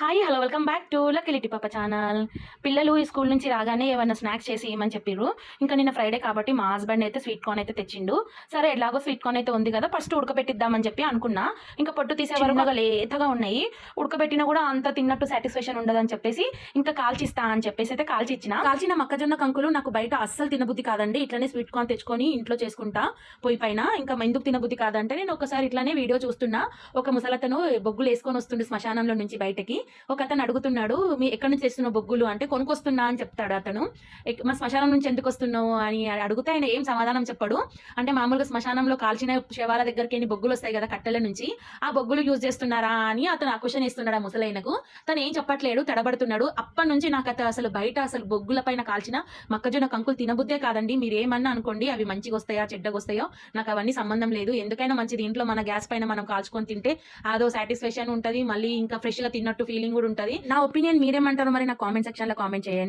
Hi hello welcome back to లకిలిటి పాప channel పిల్లలు ఈ స్కూల్ నుంచి రాగానే ఏమైనా స్నాక్స్ చేసి ఇవ్వమని చెప్పిర్రు? ఇంకా నిన్న ఫ్రైడే కాబట్టి మా హస్బెండ్ అయితే స్వీట్ కార్న్ అయితే తెచ్చిండు. సరే ఎలాగో స్వీట్ కార్న్ అయితే ఉంది కదా ఫస్ట్ ఉడకబెట్టిద్దామని చెప్పి అనుకున్నా. ఇంకా పొట్టు తీసే వరకు లేతగా ఉన్నాయి. ఉడకబెట్టినా కూడా అంత తిన్నట్టు సాటిస్ఫాక్షన్ ఉండదని చెప్పేసి ఇంకా కాల్చిస్తా అని చెప్పేసి అయితే కాల్చి ఇచ్చిన కాల్చిన మొక్కజొన్న కంకులు నాకు బయట అస్సలు తినబుద్ధి కాదండి. ఇట్లనే స్వీట్ కార్న్ తెచ్చుకొని ఇంట్లో చేసుకుంటా పొయ్యి పైన. ఇంకా ఎందుకు తినబుద్ధి కాదంటే నేను ఒకసారి ఇట్లానే వీడియో చూస్తున్నా. ఒక ముసలతను బొగ్గులు వేసుకొని వస్తుండే శ్మశానంలో నుంచి బయటకి. ఒక అతను అడుగుతున్నాడు మీ ఎక్కడి నుంచి తెస్తున్నావు బొగ్గులు? అంటే కొనుక్కొస్తున్నా అని చెప్తాడు అతను. మా శ్మశానం నుంచి ఎందుకు వస్తున్నావు? అని అడిగితే ఆయన ఏం సమాధానం చెప్పాడు. అంటే మామూలుగా శ్మశానంలో కాల్చిన శవాల దగ్గరికి ఎన్ని బొగ్గులు వస్తాయి కదా కట్టెల నుంచి ఆ బొగ్గులు యూజ్ చేస్తున్నారా అని అతను ఆ క్వశ్చన్ ఇస్తున్నాడు ఆ ముసలైనకు తను ఏం చెప్పట్లేడు తడబడుతున్నాడు. అప్పటి నుంచి నాకు అతను అసలు బయట అసలు బొగ్గుల పైన కాల్చిన మొక్కజొన్న కంకులు తినబుద్దే కాదండి. మీరు ఏమన్నా అనుకోండి అవి మంచిగా వస్తాయా చెడ్డగా వస్తాయో నాకు అవన్నీ సంబంధం లేదు. ఎందుకైనా మంచిది. ఇంట్లో మన గ్యాస్ పైన మనం కాల్చుకొని తింటే అదో సాటిస్ఫాక్షన్ ఉంటుంది. మళ్ళీ ఇంకా ఫ్రెష్గా ఫీల్ ఫీలింగ్ కూడా ఉంటుంది. నా ఒపీనియన్ మీరేమంటారు మరి నా కామెంట్ సెక్షన్లో కామెంట్ చేయండి.